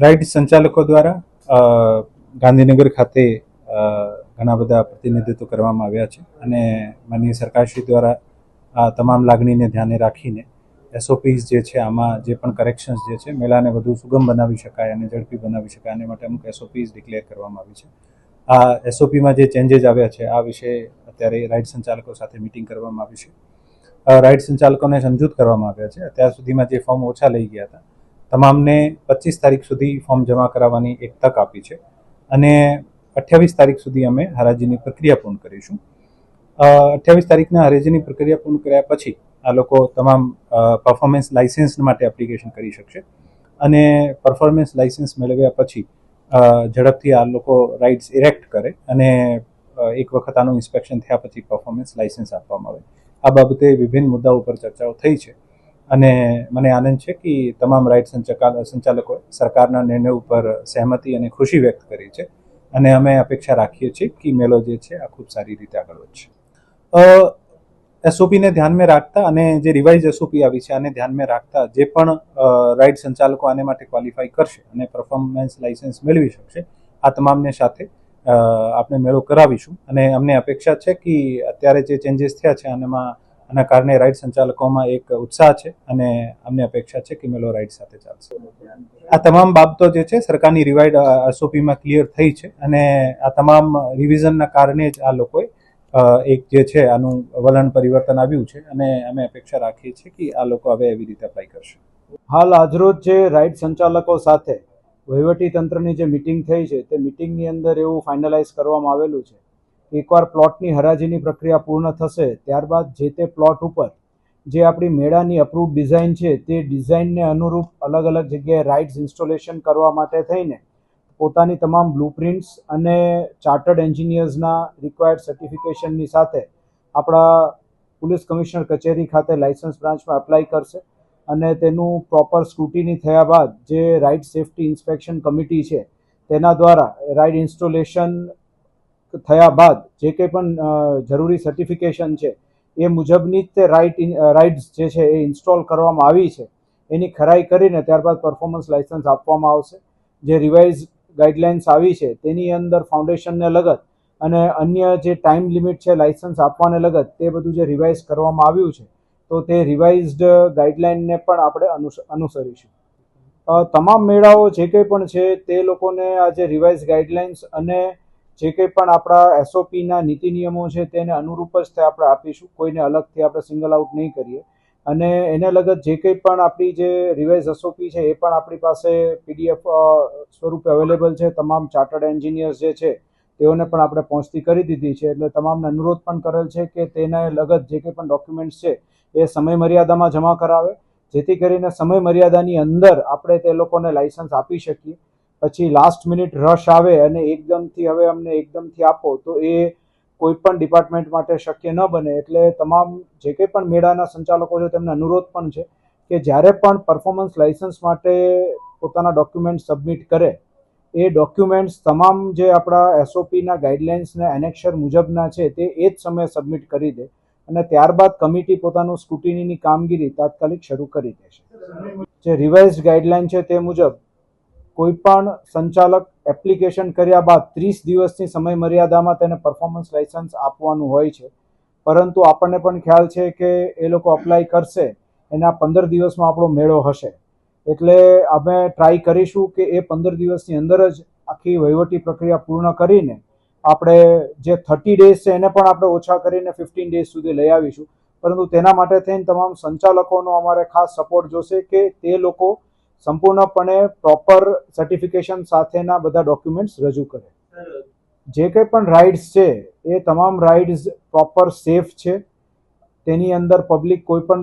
Ride સંચાલકો દ્વારા ગાંધીનગર ખાતે ઘણા બધા પ્રતિનિધિત્વ કરવામાં આવ્યા છે અને માનનીય સરકારશ્રી દ્વારા આ તમામ લાગણીને ધ્યાને રાખીને એસઓપીસ જે છે, આમાં જે પણ કરેક્શન્સ જે છે, મેળાને વધુ સુગમ બનાવી શકાય અને ઝડપી બનાવી શકાય અને માટે અમુક એસઓપીસ ડિક્લેર કરવામાં આવી છે. આ એસઓપીમાં જે ચેન્જીસ આવ્યા છે, આ વિશે અત્યારે રાઇડ સંચાલકો સાથે મિટિંગ કરવામાં આવી છે. રાઇડ સંચાલકોને સમજૂત કરવામાં આવ્યા છે. અત્યાર સુધીમાં જે ફોર્મ ઓછા લઈ ગયા હતા તમામને પચીસ તારીખ સુધી ફોર્મ જમા કરાવવાની એક તક આપી છે. અને અઠ્યાવીસ તારીખ સુધી અમે હરાજીની પ્રક્રિયા પૂર્ણ કરીશું. અઠ્યાવીસ તારીખના હરાજીની પ્રક્રિયા પૂર્ણ કર્યા પછી આ લોકો તમામ પરફોર્મન્સ લાઇસન્સ માટે એપ્લિકેશન કરી શકશે. અને પરફોર્મન્સ લાઇસન્સ મેળવ્યા પછી ઝડપથી આ લોકો રાઇડ્સ ઇરેક્ટ કરે અને એક વખત આનું ઇન્સ્પેક્શન થયા પછી પરફોર્મન્સ લાઇસન્સ આપવામાં આવે. આ બાબતે વિભિન્ન મુદ્દાઓ ઉપર ચર્ચાઓ થઈ છે. અને મને આનંદ છે કે તમામ રાઇડ સંચાલક, સંચાલકોએ સરકારના નિર્ણય ઉપર સહેમતી અને ખુશી વ્યક્ત કરી છે. અને અમે અપેક્ષા રાખીએ છીએ કે મેળો જે છે આ ખૂબ સારી રીતે આગળ વધશે. એસઓપીને ધ્યાનમાં રાખતા અને જે રિવાઇઝ એસઓપી આવી છે આને ધ્યાનમાં રાખતા જે પણ રાઇડ સંચાલકો આને માટે ક્વોલિફાય કરશે અને પરફોર્મન્સ લાઇસન્સ મેળવી શકશે, આ તમામને સાથે આપણે મેળો કરાવીશું. અને અમને અપેક્ષા છે કે અત્યારે જે ચેન્જીસ થયા છે આનામાં આના કારણે રાઇડ સંચાલકોમાં એક ઉત્સાહ છે અને અમને અપેક્ષા છે કે મેલો રાઇડ સાથે ચાલશે. આ તમામ બાબતો જે છે સરકારની રિવાઇડ એસઓપીમાં ક્લિયર થઈ છે અને આ તમામ રિવિઝનના કારણે જ આ લોકોએ એક જે છે આનું વલણ પરિવર્તન આવ્યું છે અને અમે અપેક્ષા રાખીએ છીએ કે આ લોકો હવે એવી રીતે અપ્લાય કરશે. હાલ આજરોજ જે રાઇડ સંચાલકો સાથે વહીવટી તંત્રની જે મિટિંગ થઈ છે તે મિટિંગની અંદર એવું ફાઇનલાઇઝ કરવામાં આવેલું છે. એકવાર પ્લોટની હરાજીની પ્રક્રિયા પૂર્ણ થશે, ત્યારબાદ જે તે પ્લોટ ઉપર જે આપણી મેળાની અપ્રૂવ ડિઝાઇન છે, તે ડિઝાઇનને અનુરૂપ અલગ અલગ જગ્યાએ રાઇડ્સ ઇન્સ્ટોલેશન કરવા માટે થઈને પોતાની તમામ બ્લુપ્રિન્ટ્સ અને ચાર્ટર્ડ એન્જિનિયર્સના રિક્વાયર્ડ સર્ટિફિકેશનની સાથે આપણા પોલીસ કમિશનર કચેરી ખાતે લાઇસન્સ બ્રાન્ચમાં એપ્લાય કરશે અને તેનું પ્રોપર સ્ક્રુટિની થયા બાદ જે રાઇડ સેફ્ટી ઇન્સ્પેક્શન કમિટી છે, તેના દ્વારા રાઇડ ઇન્સ્ટોલેશન થયા બાદ જે કંઈ પણ જરૂરી સર્ટિફિકેશન છે, એ મુજબની જ તે રાઇટ રાઇડ્સ જે છે એ ઇન્સ્ટોલ કરવામાં આવી છે. એની ખરાઈ કરીને ત્યારબાદ પરફોર્મન્સ લાઇસન્સ આપવામાં આવશે. જે રિવાઇઝ ગાઈડલાઇન્સ આવી છે, તેની અંદર ફાઉન્ડેશનને લગત અને અન્ય જે ટાઈમ લિમિટ છે લાઇસન્સ આપવાને લગત, તે બધું જે રિવાઇઝ કરવામાં આવ્યું છે, તો તે રિવાઇઝડ ગાઈડલાઇનને પણ આપણે અનુસ, અનુસરીશું. તમામ મેળાઓ જે કંઈ પણ છે, તે લોકોને આ જે રિવાઇઝ ગાઈડલાઇન્સ અને જે કંઈ પણ આપણા એસઓપીના નીતિ નિયમો છે તેને અનુરૂપ જ તે આપણે આપીશું. કોઈને અલગથી આપણે સિંગલ આઉટ નહીં કરીએ. અને એને લગત જે કંઈ પણ આપણી જે રિવાઇઝ એસઓપી છે એ પણ આપણી પાસે પીડીએફ સ્વરૂપે અવેલેબલ છે. તમામ ચાર્ટર્ડ એન્જિનિયર્સ જે છે તેઓને પણ આપણે પહોંચતી કરી દીધી છે. એટલે તમામને અનુરોધ પણ કરેલ છે કે તેને લગત જે કંઈ પણ ડોક્યુમેન્ટ્સ છે એ સમય મર્યાદામાં જમા કરાવે. જેથી કરીને સમય મર્યાદાની અંદર આપણે તે લોકોને લાઇસન્સ આપી શકીએ. પછી લાસ્ટ મિનિટ રશ આવે અને એકદમથી હવે અમને એકદમથી આપો, તો એ કોઈ પણ ડિપાર્ટમેન્ટ માટે શક્ય ન બને. એટલે તમામ જે કંઈ પણ મેળાના સંચાલકો છે, તેમને અનુરોધ પણ છે કે જ્યારે પણ પરફોર્મન્સ લાઇસન્સ માટે પોતાના ડોક્યુમેન્ટ સબમિટ કરે, એ ડોક્યુમેન્ટ્સ તમામ જે આપણા એસઓપીના ગાઈડલાઇન્સને એનેક્શર મુજબના છે, તે એ જ સમયે સબમિટ કરી દે અને ત્યારબાદ કમિટી પોતાનું સ્ક્રુટિનીની કામગીરી તાત્કાલિક શરૂ કરી દેશે. જે રિવાઇઝ ગાઈડલાઇન છે, તે મુજબ કોઈ પણ સંચાલક એપ્લિકેશન કર્યા બાદ ત્રીસ દિવસની સમય મર્યાદામાં તેને પરફોર્મન્સ લાઇસન્સ આપવાનું હોય છે. પરંતુ આપણને પણ ખ્યાલ છે કે એ લોકો અપ્લાય કરશે, એના પંદર દિવસમાં આપણો મેળો હશે. એટલે અમે ટ્રાય કરીશું કે એ પંદર દિવસની અંદર જ આખી વહીવટી પ્રક્રિયા પૂર્ણ કરીને આપણે જે થર્ટી ડેઝ છે એને પણ આપણે ઓછા કરીને ફિફ્ટીન ડેઝ સુધી લઈ આવીશું. પરંતુ તેના માટે થઈને તમામ સંચાલકોનો અમારે ખાસ સપોર્ટ જોશે કે તે લોકો સંપૂર્ણપણે પ્રોપર સર્ટિફિકેશન સાથેના બધા ડોક્યુમેન્ટ્સ રજૂ કરે. જે કંઈ પણ રાઇડ્સ છે, એ તમામ રાઇડ્સ પ્રોપર સેફ છે. તેની અંદર પબ્લિક કોઈ પણ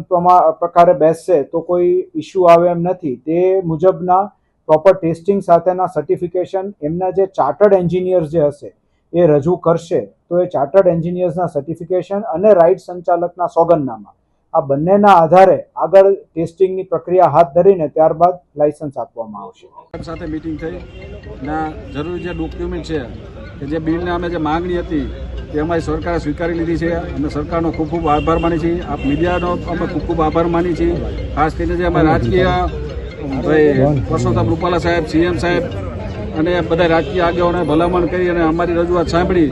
પ્રકારે બેસશે તો કોઈ ઇસ્યુ આવે એમ નથી. તે મુજબના પ્રોપર ટેસ્ટિંગ સાથેના સર્ટિફિકેશન એમના જે ચાર્ટર્ડ એન્જિનિયર્સ જે હશે, એ રજૂ કરશે. તો એ ચાર્ટર્ડ એન્જિનિયર્સના સર્ટિફિકેશન અને રાઇડ સંચાલકના સોગંદનામા. આ બંનેના આધારે આગળ ટેસ્ટિંગની પ્રક્રિયા હાથ ધરીને ત્યારબાદ લાયસન્સ આપવામાં આવશે. સાથે મિટિંગ થઈ. ના, જરૂરી જે ડોક્યુમેન્ટ છે, કે જે બિલને અમે જે માંગણી હતી તે અમારી સરકારે સ્વીકારી લીધી છે. અને સરકારનો ખૂબ ખૂબ આભાર માની છીએ. આપ મીડિયાનો અમે ખૂબ ખૂબ આભાર માની છીએ. ખાસ કરીને જે અમારા રાજકીય, ભાઈ પરસોત્તમ રૂપાલા સાહેબ, સીએમ સાહેબ અને બધા રાજકીય આગેવાનોએ ભલામણ કરી અને અમારી રજૂઆત સાંભળી,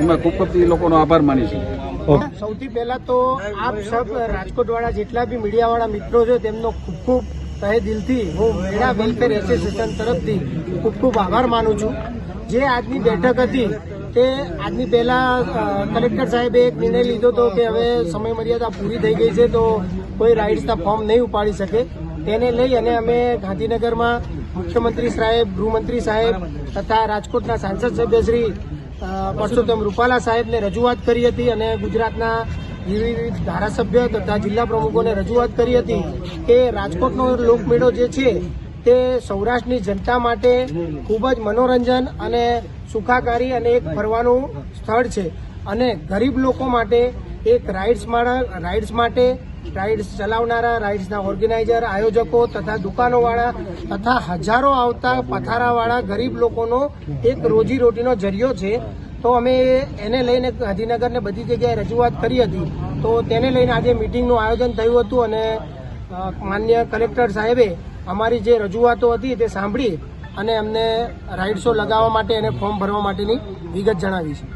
એમાં ખૂબ ખૂબ એ લોકોનો આભાર માની છે ઓકે સૌથી પહેલા તો આપ સબ રાજકોટ વાળા જેટલા બી મીડિયા વાળા મિત્રો છે તેમનો ખૂબ ખૂબ તહે દિલથી હું મેળા વેલફેર એસોસિએશન તરફથી ખૂબ ખૂબ આભાર માનું છું. જે આજની બેઠક હતી તે આજની પહેલા કલેક્ટર સાહેબે એક નિર્ણય લીધો હતો કે હવે સમય મર્યાદા પૂરી થઈ ગઈ છે તો કોઈ રાઇડ્સના ફોર્મ નહીં ઉપાડી શકે. તેને લઈ અને અમે ગાંધીનગરમાં મુખ્યમંત્રી સાહેબ ગૃહમંત્રી સાહેબ તથા રાજકોટના સાંસદ સભ્ય શ્રી અ, પરસોત્તમ રૂપાલા સાહેબને રજૂઆત કરી હતી અને ગુજરાતના વિવિધ ધારાસભ્ય તથા જિલ્લા પ્રમુખોને રજૂઆત કરી હતી કે રાજકોટનો લોકમેળો જે છે તે સૌરાષ્ટ્રની જનતા માટે ખૂબ જ મનોરંજન અને સુખાકારી અને એક ફરવાનું સ્થળ છે. અને ગરીબ લોકો માટે એક રાઇડ્સ રાઇડ્સ માટે રાઇડ્સ ચલાવનારા, રાઇડ્સના ઓર્ગેનાઇઝર, આયોજકો તથા દુકાનોવાળા તથા હજારો આવતા પથારાવાળા ગરીબ લોકોનો એક રોજીરોટીનો જરિયો છે. તો અમે એને લઈને ગાંધીનગરને બધી જગ્યાએ રજૂઆત કરી હતી. તો તેને લઈને આજે મિટિંગનું આયોજન થયું હતું અને માન્ય કલેક્ટર સાહેબે અમારી જે રજૂઆતો હતી તે સાંભળી અને અમને રાઇડ્સો લગાવવા માટે અને ફોર્મ ભરવા માટેની વિગત જણાવી છે.